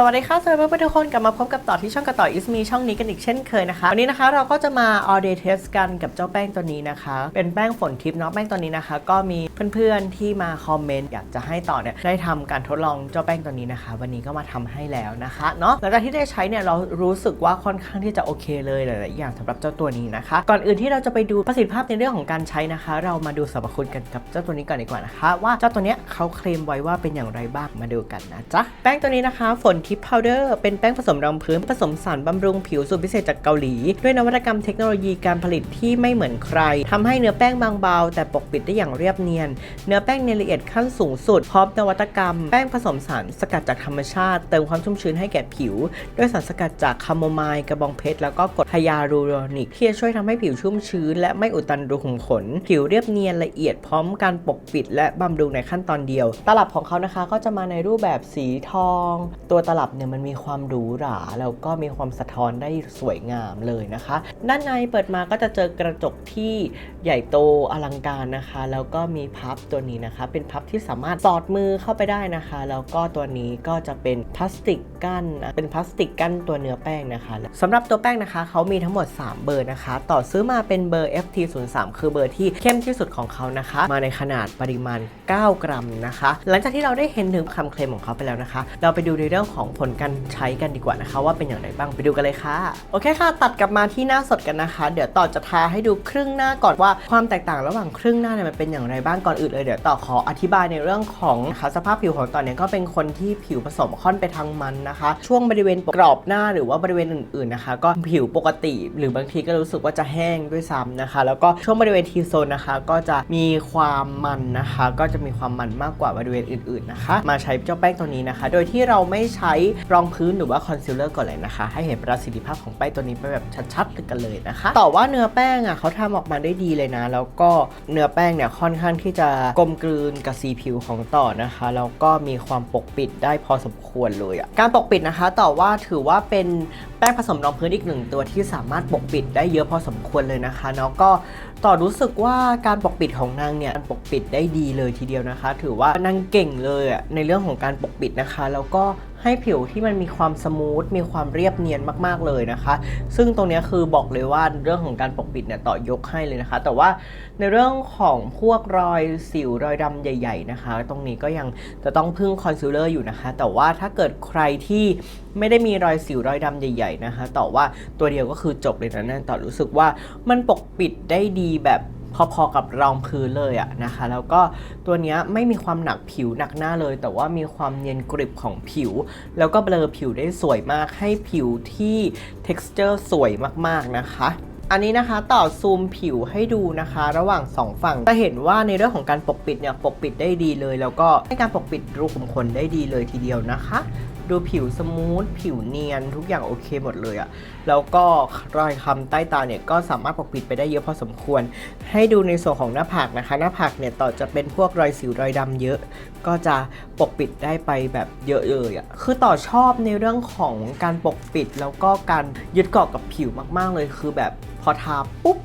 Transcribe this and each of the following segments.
สวัสดีค่ะสวัสดีเพื่อนๆทุกคนกลับมาพบกับต่อที่ช่องกระต่อยอิสมีช่องนี้กันอีกเช่นเคยนะคะวันนี้นะคะเราก็จะมา all day test กันกับเจ้าแป้งตัวนี้นะคะ เป็นแป้งฝนทิพย์เนาะแป้งตัวนี้นะคะ ก็มีเพื่อนๆที่มาคอมเมนต์อยากจะให้ต่อเนี่ยได้ทำการทดลองเจ้าแป้งตัวนี้นะคะ วันนี้ก็มาทำให้แล้วนะคะเนาะหลังจากที่ได้ใช้เนี่ยเรารู้สึกว่าค่อนข้างที่จะโอเคเลยหลายๆอย่างสำหรับเจ้าตัวนี้นะคะ ก่อนอื่นที่เราจะไปดูประสิทธิภาพในเรื่องของการใช้นะคะ เรามาดูสรรพคุณกันกับเจ้าตัวนี้ก่อนดีกว่านะคะ ว่าเจ้าตัวเนี้ยเขาเคลมไว้ว่าเป็นอย่างไรบ้างมาดูกันนะจ๊ะแป้งตัวนี้นะคะฝนทิพย์พาวเดอร์เป็นแป้งผสมรองพื้นผสมสารบำรุงผิวสูตรพิเศษจากเกาหลี ด้วยนวัตกรรมเทคโนโลยีการผลิตที่ไม่เหมือนใครทำให้เนื้อแป้งบางเบา แต่ปกปิดได้อย่างเรียบเนียน เนื้อแป้งเนียนละเอียดขั้นสูงสุดพร้อมนวัตกรรม แป้งผสมสารสกัดจากธรรมชาติ เติมความชุ่มชื้นให้แก่ผิว ด้วยสารสกัดจากคาโมไมล์กระบองเพชรแล้วก็กรดไฮยาลูโรนิกที่จะช่วยทำให้ผิวชุ่มชื้น และไม่อุดตันรูขุมขน ผิวเรียบเนียนละเอียดพร้อมการปกปิด และบำรุงในขั้นตอนเดียว ตลับของเขานะคะก็จะมาในรูปแบบสีทอง ตัวตลับเนี่ยมันมีความหรูหราแล้วก็มีความสะท้อนได้สวยงามเลยนะคะ ด้านในเปิดมาก็จะเจอกระจกที่ใหญ่โตอลังการนะคะ แล้วก็มีพับตัวนี้นะคะ เป็นพับที่สามารถสอดมือเข้าไปได้นะคะ แล้วก็ตัวนี้ก็จะเป็นพลาสติกกั้นนะเป็นพลาสติกกั้นตัวเนื้อแป้งนะคะสำหรับตัวแป้งนะคะเขามีทั้งหมด 3 เบอร์นะคะ ต่อซื้อมาเป็นเบอร์ FT03 คือเบอร์ที่เข้มที่สุดของเขานะคะ มาในขนาดปริมาณ 9 กรัมนะคะ หลังจากที่เราได้เห็นถึงคำเคลมของเขาไปแล้วนะคะ เราไปดูในเรื่องของของผลการใช้กันดีกว่านะคะ ว่าเป็นอย่างไรบ้างไปดูกันเลยค่ะ โอเคค่ะ ตัดกลับมาที่หน้าสดกันนะคะ เดี๋ยวต่อจะทาให้ดูครึ่งหน้าก่อนว่าความแตกต่างระหว่างครึ่งหน้าเนี่ยมันเป็นอย่างไรบ้างก่อนอื่นเลยเดี๋ยวต่อขออธิบายในเรื่องของนะคะสภาพผิวของต่อเนี่ยก็เป็นคนที่ผิวผสมค่อนไปทางมันนะคะ ช่วงบริเวณกรอบหน้าหรือว่าบริเวณอื่นๆนะคะ ก็ผิวปกติ หรือบางทีก็รู้สึกว่าจะแห้งด้วยซ้ำนะคะ แล้วก็ช่วงบริเวณทีโซนนะคะ ก็จะมีความมันนะคะ ก็จะมีความมันมากกว่าบริเวณอื่นๆนะคะ มาใช้เจ้าแป้งตัวนี้นะคะ โดยที่เราไม่ใช้รองพื้นหรือว่าคอนซีลเลอร์ก่อนเลยนะคะ ให้เห็นประสิทธิภาพของแป้งตัวนี้ไปแบบชัดๆกันเลยนะคะ ต่อว่าเนื้อแป้งอะเขาทำออกมาได้ดีเลยนะ แล้วก็เนื้อแป้งเนี่ยค่อนข้างที่จะกลมกลืนกับสีผิวของต่อนะคะแล้วก็มีความปกปิดได้พอสมควรเลยอะการปกปิดนะคะ ต่อว่าถือว่าเป็นแป้งผสมรองพื้นอีกหนึ่งตัวที่สามารถปกปิดได้เยอะพอสมควรเลยนะคะเนาะก็ต่อรู้สึกว่าการปกปิดของนางเนี่ยปกปิดได้ดีเลยทีเดียวนะคะ ถือว่านางเก่งเลยอะในเรื่องของการปกปิดนะคะ แล้วก็ ให้ผิวที่มันมีความสมูท มีความเรียบเนียนมากๆเลยนะคะ ซึ่งตรงนี้คือบอกเลยว่าเรื่องของการปกปิดเนี่ยต่อยกให้เลยนะคะ แต่ว่าในเรื่องของพวกรอยสิวรอยดำใหญ่ ๆนะคะ ตรงนี้ก็ยังจะต้องพึ่งคอนซีลเลอร์อยู่นะคะ แต่ว่าถ้าเกิดใครที่ไม่ได้มีรอยสิวรอยดำใหญ่ๆนะคะต่อว่าตัวเดียวก็คือจบเลยนะนั่ต่อรู้สึกว่ามันปกปิดได้ดีแบบ พอๆกับรองพื้นเลยอะนะคะ แล้วก็ตัวนี้ไม่มีความหนักผิวหนักหน้าเลย แต่ว่ามีความเนียนกริบของผิว แล้วก็เบลอผิวได้สวยมากให้ผิวที่ texture สวยมากๆนะคะอันนี้นะคะต่อซูมผิวให้ดูนะคะ ระหว่าง 2 ฝั่งจะเห็นว่าในเรื่องของการปกปิดเนี่ยปกปิดได้ดีเลย แล้วก็ให้การปกปิดรูขุมขนได้ดีเลยทีเดียวนะคะ ดูผิวสมูท ผิวเนียนทุกอย่างโอเคหมดเลยอะแล้วก็รอยคำใต้ตาเนี่ยก็สามารถปกปิดไปได้เยอะพอสมควร ให้ดูในส่วนของหน้าผากนะคะ หน้าผากเนี่ยต่อจะเป็นพวกรอยสิวรอยดำเยอะ ก็จะปกปิดได้ไปแบบเยอะเลยอะคือต่อชอบในเรื่องของการปกปิดแล้วก็การยึดเกาะกับผิวมาก ๆ เลยคือแบบพอทาปุ๊บ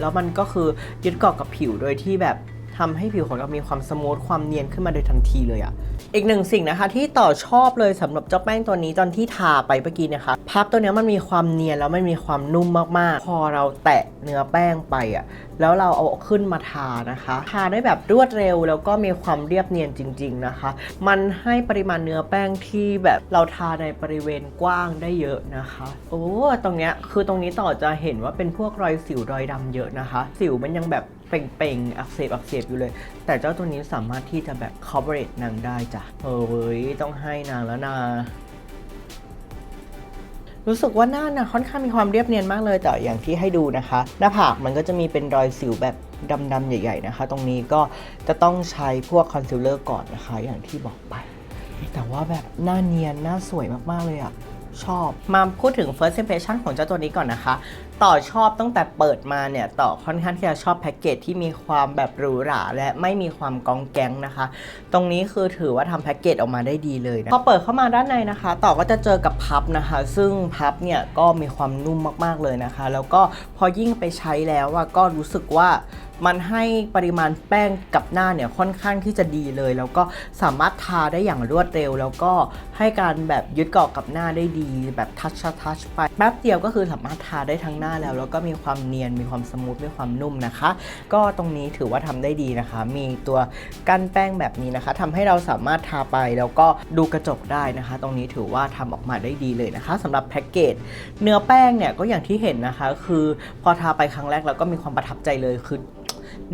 แล้วมันก็คือยึดเกาะกับผิวโดยที่แบบ ทำให้ผิวของเรามีความสมูทความเนียนขึ้นมาโดยทันทีเลยอะอีกหนึ่งสิ่งนะคะที่ต่อชอบเลยสำหรับเจ้าแป้งตัวนี้ตอนที่ทาไปเมื่อกี้นะคะพับตัวเนี้มันมีความเนียนแล้วมันมีความนุ่มมากๆ พอเราแตะเนื้อแป้งไปอะแล้วเราเอาขึ้นมาทานะคะ ทาได้แบบรวดเร็วแล้วก็มีความเรียบเนียนจริง ๆนะคะ มันให้ปริมาณเนื้อแป้งที่แบบเราทาในบริเวณกว้างได้เยอะนะคะ โอ้ตรงเนี้ยคือตรงนี้ต่อจะเห็นว่าเป็นพวกรอยสิวรอยดำเยอะนะคะ สิวมันยังแบบ เป่งๆ อักเสบอักเสบอยู่เลย แต่เจ้าตัวนี้สามารถที่จะแบบ coverage นางได้จ้ะ เออเว้ย ต้องให้นางแล้วนะรู้สึกว่าหน้านะค่อนข้างมีความเรียบเนียนมากเลยแต่อย่างที่ให้ดูนะคะ หน้าผากมันก็จะมีเป็นรอยสิวแบบดำๆใหญ่ ๆนะคะ ตรงนี้ก็จะต้องใช้พวกคอนซีลเลอร์ก่อนนะคะ อย่างที่บอกไป แต่ว่าแบบหน้าเนียนหน้าสวยมากๆเลยอะ ชอบ มาพูดถึง first impression ของเจ้าตัวนี้ก่อนนะคะ ต่อชอบตั้งแต่เปิดมาเนี่ย ต่อค่อนข้างที่จะชอบแพ็กเกจที่มีความแบบหรูหราและไม่มีความกองแก๊งนะคะ ตรงนี้คือถือว่าทำแพ็กเกจออกมาได้ดีเลยนะพอเปิดเข้ามาด้านในนะคะ ต่อก็จะเจอกับพับนะคะ ซึ่งพับเนี่ยก็มีความนุ่มมากๆเลยนะคะ แล้วก็พอยิ่งไปใช้แล้วก็รู้สึกว่า มันให้ปริมาณแป้งกับหน้าเนี่ยค่อนข้างที่จะดีเลย แล้วก็สามารถทาได้อย่างรวดเร็ว แล้วก็ให้การแบบยึดเกาะกับหน้าได้ดี แบบทัชทัชไปแป๊บเดียวก็คือสามารถทาได้ทั้งหน้าแล้ว แล้วก็มีความเนียนมีความสมูทมีความนุ่มนะคะ ก็ตรงนี้ถือว่าทำได้ดีนะคะ มีตัวกั้นแป้งแบบนี้นะคะทำให้เราสามารถทาไปแล้วก็ดูกระจกได้นะคะ ตรงนี้ถือว่าทำออกมาได้ดีเลยนะคะสำหรับแพ็กเกจเนื้อแป้งเนี่ยก็อย่างที่เห็นนะคะ คือพอทาไปครั้งแรกเราก็มีความประทับใจเลยคือ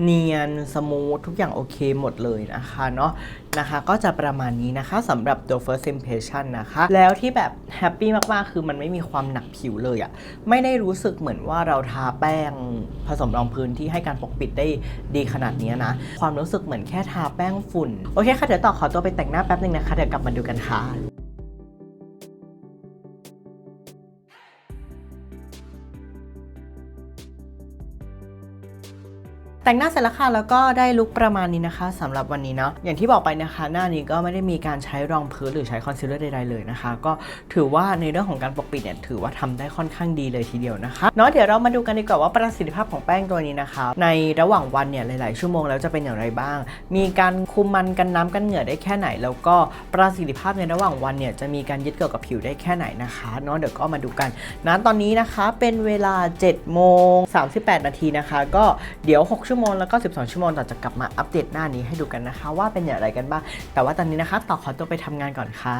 เนียนสมูททุกอย่างโอเคหมดเลยนะคะเนาะนะคะก็จะประมาณนี้นะคะสำหรับตัว first impression นะคะ แล้วที่แบบแฮปปี้มาก ๆ คือมันไม่มีความหนักผิวเลยอะไม่ได้รู้สึกเหมือนว่าเราทาแป้งผสมรองพื้นที่ให้การปกปิดได้ดีขนาดนี้นะ ความรู้สึกเหมือนแค่ทาแป้งฝุ่น โอเคค่ะ เดี๋ยวต่อขอตัวไปแต่งหน้าแป๊บนึงนะคะ เดี๋ยวกลับมาดูกันค่ะ แต่งหน้าเสร็จแล้วค่ะแล้วก็ได้ลุคประมาณนี้นะคะสำหรับวันนี้เนาะอย่างที่บอกไปนะคะ หน้านี้ก็ไม่ได้มีการใช้รองพื้นหรือใช้คอนซีลเลอร์ใดๆเลยนะคะ ก็ถือว่าในเรื่องของการปกปิดเนี่ยถือว่าทำได้ค่อนข้างดีเลยทีเดียวนะคะเนาะเดี๋ยวเรามาดูกันดีกว่าว่าประสิทธิภาพของแป้งตัวนี้นะคะ ในระหว่างวันเนี่ยหลาย ๆ ชั่วโมงแล้วจะเป็นอย่างไรบ้าง มีการคุมมันกันน้ำกันเหงื่อได้แค่ไหน แล้วก็ประสิทธิภาพในระหว่างวันเนี่ยจะมีการยึดเกี่ยวกับผิวได้แค่ไหนนะคะเนาะเดี๋ยวก็มาดูกันนะตอนนี้นะคะเป็นเวลา7โมง38 นาทีนะคะ ก็เดี๋ยว 6 ชั่วโมงแล้วก็ 12 ชั่วโมงต่อจะกลับมาอัปเดตหน้านี้ให้ดูกันนะคะ ว่าเป็นอย่างไรกันบ้าง แต่ว่าตอนนี้นะคะ ต่อขอตัวไปทำงานก่อนค่ะ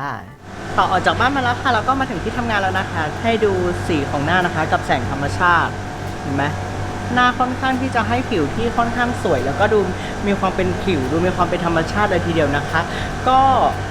ต่อออกจากบ้านมาแล้วค่ะแล้วก็มาถึงที่ทำงานแล้วนะคะ ให้ดูสีของหน้านะคะ กับแสงธรรมชาติเห็นไหม หน้าค่อนข้างที่จะให้ผิวที่ค่อนข้างสวย แล้วก็ดูมีความเป็นผิว ดูมีความเป็นธรรมชาติเลยทีเดียวนะคะ ก็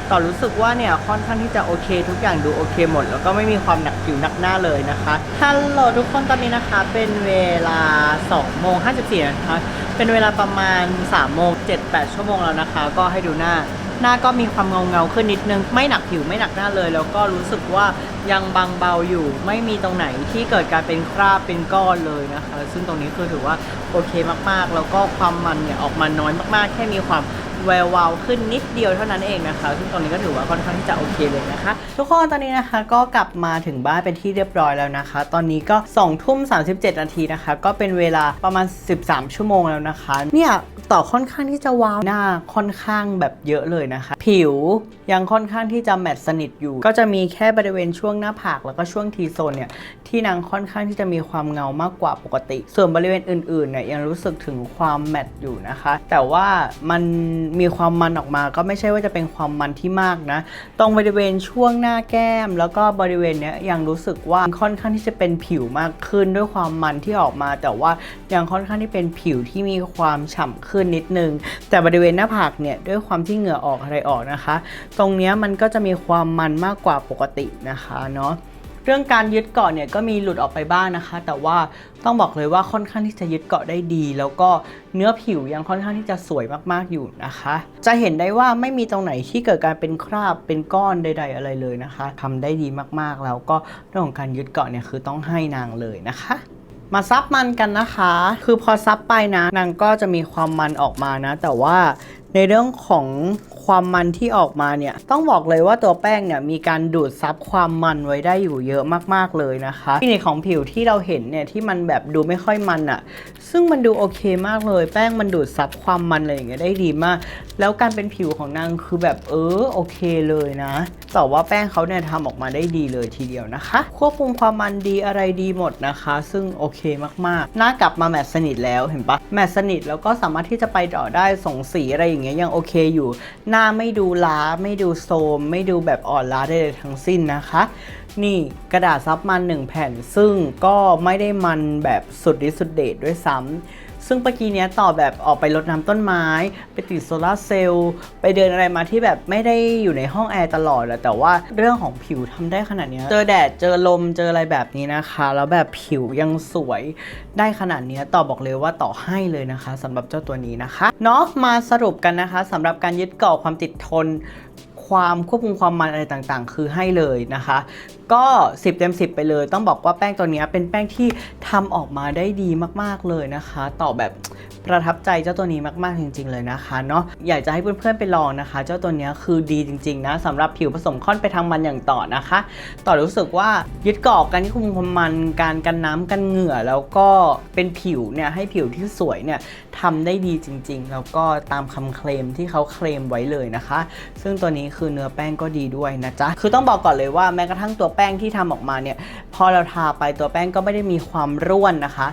ต่อรู้สึกว่าเนี่ยค่อนข้างที่จะโอเค ทุกอย่างดูโอเคหมด แล้วก็ไม่มีความหนักผิวหนักหน้าเลยนะคะฮัลโหลทุกคนตอนนี้นะคะเป็นเวลา2โมง54นะคะเป็นเวลาประมาณ3โมง7-8 ชั่วโมงแล้วนะคะ ก็ให้ดูหน้า หน้าก็มีความเงาเงาขึ้นนิดนึง ไม่หนักผิวไม่หนักหน้าเลย แล้วก็รู้สึกว่ายังบางเบาอยู่ ไม่มีตรงไหนที่เกิดการเป็นคราบเป็นก้อนเลยนะคะ ซึ่งตรงนี้คือถือว่าโอเคมากๆ แล้วก็ความมันเนี่ยออกมาน้อยมากๆ แค่มีความ แวววาวขึ้นนิดเดียวเท่านั้นเองนะคะ ซึ่งตรงนี้ก็ถือว่าค่อนข้างที่จะโอเคเลยนะคะ ทุกคนตอนนี้นะคะก็กลับมาถึงบ้านเป็นที่เรียบร้อยแล้วนะคะ ตอนนี้ก็2ทุ่ม37 นาทีนะคะ ก็เป็นเวลาประมาณ 13 ชั่วโมงแล้วนะคะ เนี่ยต่อค่อนข้างที่จะวาวหน้าค่อนข้างแบบเยอะเลยนะคะ ผิวยังค่อนข้างที่จะแมตสนิทอยู่ ก็จะมีแค่บริเวณช่วงหน้าผากแล้วก็ช่วงทีโซนเนี่ยที่นางค่อนข้างที่จะมีความเงามากกว่าปกติ ส่วนบริเวณอื่นๆเนี่ยยังรู้สึกถึงความแมตอยู่นะคะ แต่ว่ามันมีความมันออกมา ก็ไม่ใช่ว่าจะเป็นความมันที่มากนะ ตรงบริเวณช่วงหน้าแก้ม แล้วก็บริเวณเนี้ยยังรู้สึกว่าค่อนข้างที่จะเป็นผิวมากขึ้นด้วยความมันที่ออกมา แต่ว่ายังค่อนข้างที่เป็นผิวที่มีความฉ่ำขึ้นนิดนึง แต่บริเวณหน้าผากเนี่ยด้วยความที่เหงื่อออกอะไรออกนะคะ ตรงเนี้ยมันก็จะมีความมันมากกว่าปกตินะคะเนาะ เรื่องการยึดเกาะเนี่ยก็มีหลุดออกไปบ้างนะคะ แต่ว่าต้องบอกเลยว่าค่อนข้างที่จะยึดเกาะได้ดี แล้วก็เนื้อผิวยังค่อนข้างที่จะสวยมากๆอยู่นะคะ จะเห็นได้ว่าไม่มีตรงไหนที่เกิดการเป็นคราบเป็นก้อนใด ๆ อะไรเลยนะคะทำได้ดีมากๆแล้วก็เรื่องของการยึดเกาะเนี่ยคือต้องให้นางเลยนะคะมาซับมันกันนะคะ คือพอซับไปนะนางก็จะมีความมันออกมานะ แต่ว่าในเรื่องของ ความมันที่ออกมาเนี่ย ต้องบอกเลยว่าตัวแป้งเนี่ยมีการดูดซับความมันไว้ได้อยู่เยอะมากๆเลยนะคะที่ในของผิวที่เราเห็นเนี่ยที่มันแบบดูไม่ค่อยมันอะ ซึ่งมันดูโอเคมากเลย แป้งมันดูดซับความมันอะไรอย่างเงี้ยได้ดีมาก แล้วการเป็นผิวของนางคือแบบเออโอเคเลยนะ แต่ว่าแป้งเขาเนี่ยทำออกมาได้ดีเลยทีเดียวนะคะ ควบคุมความมันดีอะไรดีหมดนะคะ ซึ่งโอเคมากๆ หน้ากลับมาแมตต์สนิทแล้วเห็นปะแมตต์สนิทแล้วก็สามารถที่จะไปต่อได้ส่งสีอะไรอย่างเงี้ยยังโอเคอยู่ หน้าไม่ดูล้าไม่ดูโทรมไม่ดูแบบอ่อนล้าใดๆทั้งสิ้นนะคะ นี่กระดาษซับมันหนึ่งแผ่น ซึ่งก็ไม่ได้มันแบบสุดฤทธิ์สุดเดชด้วยซ้ำซึ่งเมื่อกี้เนี้ยต่อแบบออกไปรดน้ำต้นไม้ ไปติดโซลาร์เซลล์ไปเดินอะไรมาที่แบบไม่ได้อยู่ในห้องแอร์ตลอดอะแต่ว่าเรื่องของผิวทำได้ขนาดเนี้ยเจอแดดเจอลมเจออะไรแบบนี้นะคะ แล้วแบบผิวยังสวยได้ขนาดเนี้ยต่อบอกเลยว่าต่อให้เลยนะคะสำหรับเจ้าตัวนี้นะคะเนาะมาสรุปกันนะคะสำหรับการยึดเกาะความติดทนความควบคุมความมันอะไรต่างๆ คือให้เลยนะคะก็ 10 เต็ม 10 ไปเลย ต้องบอกว่าแป้งตัวนี้เป็นแป้งที่ทำออกมาได้ดีมากๆเลยนะคะ ต่อแบบประทับใจเจ้าตัวนี้มากๆจริง ๆ เลยนะคะเนาะอยากจะให้เพื่อนๆไปลองนะคะ เจ้าตัวนี้คือดีจริง ๆ นะสำหรับผิวผสมค่อนไปทางมันอย่างต่อนะคะ ต่อรู้สึกว่ายึดเกาะการที่คุมความมันการกันน้ำกันเหงื่อ แล้วก็เป็นผิวเนี่ยให้ผิวที่สวยเนี่ยทำได้ดีจริง ๆ แล้วก็ตามคำเคลมที่เขาเคลมไว้เลยนะคะ ซึ่งตัวนี้คือเนื้อแป้งก็ดีด้วยนะจ๊ะคือต้องบอกก่อนเลยว่าแม้กระทั่งตัวแป้งที่ทำออกมาเนี่ยพอเราทาไปตัวแป้งก็ไม่ได้มีความร่วนนะคะ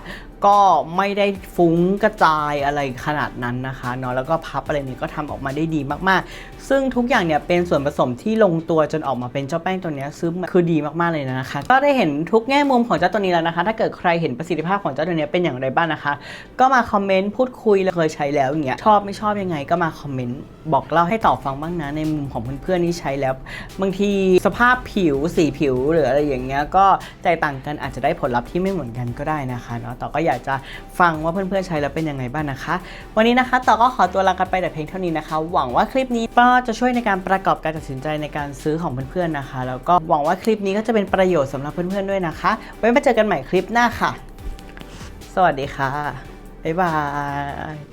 ก็ไม่ได้ฟุ้งกระจายอะไรขนาดนั้นนะคะเนาะแล้วก็พับอะไรนี้ก็ทำออกมาได้ดีมากๆ ซึ่งทุกอย่างเนี่ยเป็นส่วนผสมที่ลงตัวจนออกมาเป็นเจ้าแป้งตัวนี้ซึ่งคือดีมากๆเลยนะคะ ก็ได้เห็นทุกแง่มุมของเจ้าตัวนี้แล้วนะคะ ถ้าเกิดใครเห็นประสิทธิภาพของเจ้าตัวนี้เป็นอย่างไรบ้างนะคะ ก็มาคอมเมนต์พูดคุยแล้วเคยใช้แล้วอย่างเงี้ยชอบไม่ชอบยังไงก็มาคอมเมนต์บอกเล่าให้ต่อฟังบ้างนะในมุมของเพื่อนๆที่ใช้แล้วบางทีสภาพผิวสีผิวหรืออะไรอย่างเงี้ยก็แตกต่างกันอาจจะได้ผลลัพธ์ที่ไม่เหมือนกันก็ได้นะคะเนาะต่อก็อยากจะฟังว่าเพื่อนๆใช้แล้วเป็นยังไงบ้างนะคะ วันนี้นะคะต่อก็ขอตัวลากันไปแต่เพียงเท่านี้นะคะ หวังว่าคลิปนี้ก็จะช่วยในการประกอบการตัดสินใจในการซื้อของเพื่อนๆนะคะ แล้วก็หวังว่าคลิปนี้ก็จะเป็นประโยชน์สำหรับเพื่อนๆด้วยนะคะ ไว้มาเจอกันใหม่คลิปหน้าค่ะ สวัสดีค่ะบ๊ายบาย